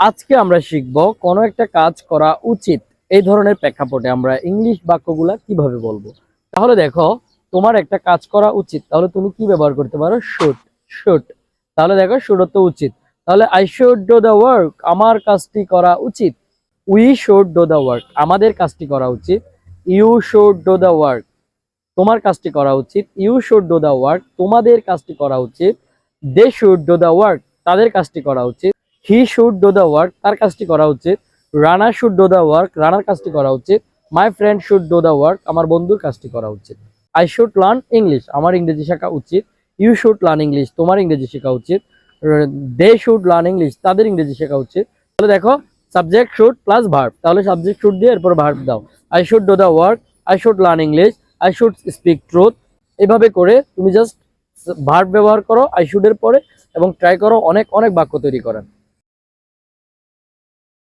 আজকে আমরা শিখব কোনো একটা কাজ করা উচিত। এই ধরনের প্রেক্ষাপটে আমরা ইংলিশ বাক্যগুলা কীভাবে বলব? তাহলে দেখো, তোমার একটা কাজ করা উচিত। তাহলে তুমি কি ব্যবহার করতে পারো? শুট শুট তাহলে দেখো শুট তো উচিত। তাহলে I should do the work আমার কাজটি করা উচিত। We should do the work আমাদের কাজটি করা উচিত। You should do the work তোমার কাজটি করা উচিত। You should do the work তোমাদের কাজটি করা উচিত। They should do the work তাদের কাজটি করা উচিত। He should do the work তার কাজটি করা উচিত। Rana should do the work রানার কাজটি করা উচিত। My friend should do the work আমার বন্ধুর কাজটি করা উচিত। আই শুড লার্ন ইংলিশ আমার ইংরেজি শেখা উচিত। ইউ শুড লার্ন ইংলিশ তোমার ইংরেজি শেখা উচিত। দে শুড লার্ন ইংলিশ তাদের ইংরেজি শেখা উচিত। তাহলে দেখো সাবজেক্ট শুড প্লাস ভার্ব তাহলে সাবজেক্ট শুড দিয়ে এরপর ভার্ব দাও। I should do the work I should learn English I should speak truth এভাবে করে তুমি জাস্ট ভার্ব ব্যবহার করো আই শুডের পরে, এবং ট্রাই করো অনেক অনেক বাক্য তৈরি করার।